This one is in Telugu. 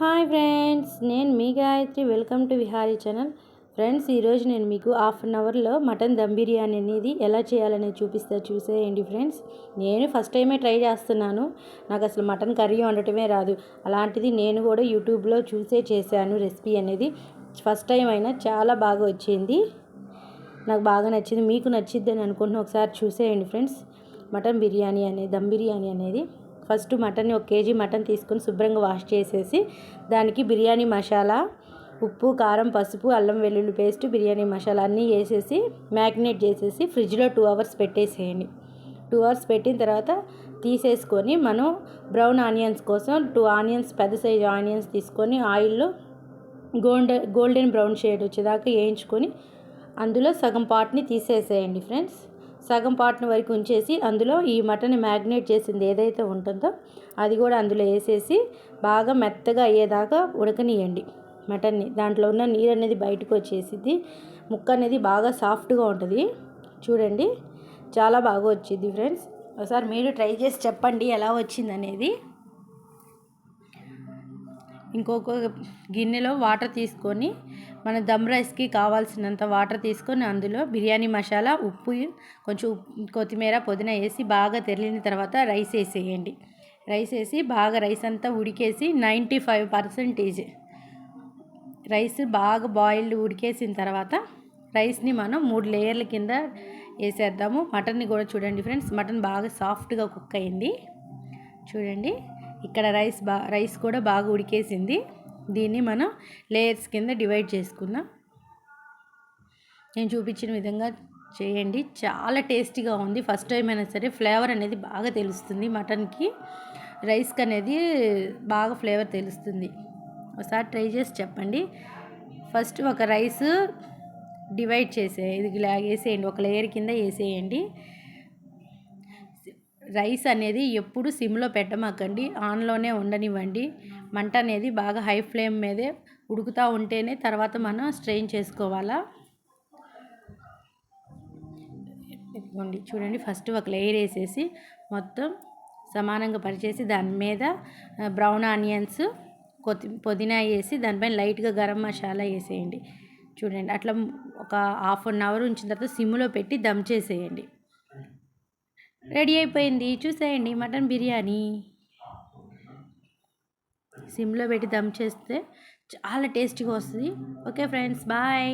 హాయ్ ఫ్రెండ్స్ నేను మీ Gayatri. Welcome to Vihari channel. Friends ఈరోజు నేను మీకు హాఫ్ అన్ అవర్లో మటన్ దమ్ బిర్యానీ అనేది ఎలా చేయాలనేది చూపిస్తా చూసేయండి ఫ్రెండ్స్. నేను ఫస్ట్ టైమే ట్రై చేస్తున్నాను. నాకు అసలు మటన్ కర్రీ వండటమే రాదు. అలాంటిది నేను కూడా యూట్యూబ్లో చూసే చేశాను రెసిపీ అనేది. ఫస్ట్ టైం అయినా చాలా బాగా వచ్చింది. నాకు బాగా నచ్చింది. మీకు నచ్చిద్దని అనుకుంటున్నాను అనుకుంటున్నా. ఒకసారి చూసేయండి ఫ్రెండ్స్. మటన్ బిర్యానీ అనేది దమ్ బిర్యానీ అనేది. ఫస్ట్ మటన్ ఒక కేజీ మటన్ తీసుకొని శుభ్రంగా వాష్ చేసేసి దానికి బిర్యానీ మసాలా ఉప్పు కారం పసుపు అల్లం వెల్లుల్లి పేస్ట్ బిర్యానీ మసాలా అన్నీ వేసేసి మ్యాగ్నేట్ చేసేసి ఫ్రిడ్జ్లో టూ అవర్స్ పెట్టేసేయండి. టూ అవర్స్ పెట్టిన తర్వాత తీసేసుకొని మనం బ్రౌన్ ఆనియన్స్ కోసం టూ ఆనియన్స్ పెద్ద సైజు ఆనియన్స్ తీసుకొని ఆయిల్లో గోల్డ్ గోల్డెన్ బ్రౌన్ షేడ్ వచ్చేదాకా వేయించుకొని అందులో సగం పాట్ని తీసేసేయండి ఫ్రెండ్స్. సగం పాటను వరకు ఉంచేసి అందులో ఈ మటన్ మ్యాగ్నేట్ చేసింది ఏదైతే ఉంటుందో అది కూడా అందులో వేసేసి బాగా మెత్తగా అయ్యేదాకా ఉడకనియండి మటన్ని. దాంట్లో ఉన్న నీరు అనేది బయటకు వచ్చేసింది ముక్క అనేది బాగా సాఫ్ట్గా ఉంటుంది. చూడండి చాలా బాగా వచ్చింది ఫ్రెండ్స్. ఒకసారి మీరు ట్రై చేసి చెప్పండి ఎలా వచ్చింది అనేది ఇంకొక గిన్నెలో వాటర్ తీసుకొని మన దమ్ రైస్కి కావాల్సినంత వాటర్ తీసుకొని అందులో బిర్యానీ మసాలా ఉప్పు కొంచెం కొత్తిమీర పుదీనా వేసి బాగా తెరిలిన తర్వాత రైస్ వేసేయండి. రైస్ వేసి బాగా రైస్ అంతా ఉడికేసి నైంటీ ఫైవ్ పర్సెంటేజ్ రైస్ బాగా బాయిల్డ్ ఉడికేసిన తర్వాత రైస్ని మనం మూడు లేయర్ల కింద వేసేద్దాము. మటన్ని కూడా చూడండి ఫ్రెండ్స్ మటన్ బాగా సాఫ్ట్గా కుక్ అయింది. చూడండి ఇక్కడ రైస్ బా రైస్ కూడా బాగా ఉడికేసింది. దీన్ని మనం లేయర్స్ కింద డివైడ్ చేసుకుందాం. నేను చూపించిన విధంగా చేయండి. చాలా టేస్టీగా ఉంది. ఫస్ట్ టైం అయినా సరే ఫ్లేవర్ అనేది బాగా తెలుస్తుంది మటన్కి. రైస్కి అనేది బాగా ఫ్లేవర్ తెలుస్తుంది. ఒకసారి ట్రై చేసి చెప్పండి. ఫస్ట్ ఒక రైస్ డివైడ్ చేసే ఇది వేసేయండి. ఒక లేయర్ కింద వేసేయండి. రైస్ అనేది ఎప్పుడు సిమ్లో పెట్టమాకండి. ఆన్లోనే ఉండనివ్వండి. మంట అనేది బాగా హై ఫ్లేమ్ మీదే ఉడుకుతూ ఉంటేనే తర్వాత మనం స్ట్రెయిన్ చేసుకోవాలా. ఇదిగోండి చూడండి ఫస్ట్ ఒక లేయర్ వేసేసి మొత్తం సమానంగా పరిచేసి దాని మీద బ్రౌన్ ఆనియన్స్ కొత్తి పుదీనా వేసి దానిపైన లైట్గా గరం మసాలా వేసేయండి. చూడండి అట్లా ఒక హాఫ్ అన్ అవర్ ఉంచిన తర్వాత సిమ్లో పెట్టి దమ్ చేసేయండి. రెడీ అయిపోయింది చూసేయండి మటన్ బిర్యానీ. సిమ్లో పెట్టి దమ్ చేస్తే చాలా టేస్టీగా వస్తుంది. Okay friends bye.